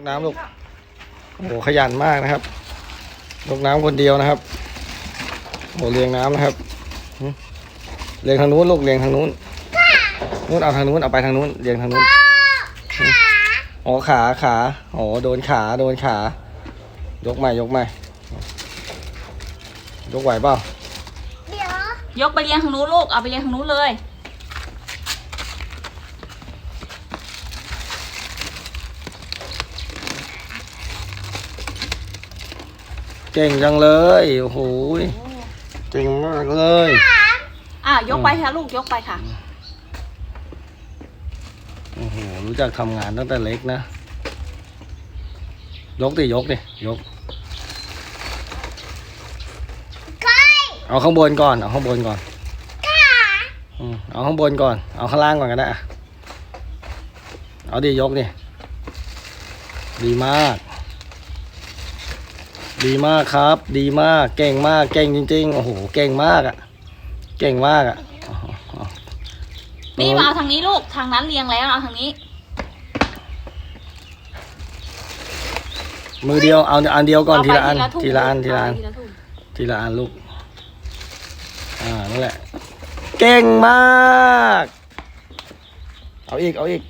กน้ำลูกโอ้โหขยันมากนะครับยกน้ำคนเดียวนะครับโอ้โหเรียงน้ำนะครับหึเรียงทางนู้นลูกเรียงทางนู้นนู้นเอาทางนู้นเอาไปทางนู้นเรียงทางนู้นหึอ๋อขาขาอ๋อโดนขาโดนขายกใหม่ยกใหม่ยกไหวเปล่าเดี๋ยวยกไปเลี้ยงทางนู้นลูกเอาไปเลี้ยงทางนู้นเลย เก่งจังเลย โอ้โหยเก่งมากเลย อะยกไปค่ะลูกยกไปค่ะ โอ้โห รู้จักทำงานตั้งแต่เล็กนะ ยกดิยกดิยกก้อยเอาข้างบนก่อน เอาข้างบนก่อนขาอืมเอาข้างบนก่อน เอาข้างล่างก่อนก็ได้อะเอาดิยกดิดีมาก ดีมากครับ ดีมาก เก่งมาก เก่งจริงๆ โอ้โห เก่งมากอะเก่งมากอะอ๋ออ๋อนี่มาเอาทางนี้ลูก ทางนั้นเลี้ยงแล้วเอาทางนี้ มือเดียว เอาอันเดียวก่อนเาทีไปละอันถุงทีละอัน ทีละอันเาไปถุงทีละอันลูก อ่า นั่นแหละ เก่งมาก เอาอีก เอาอีก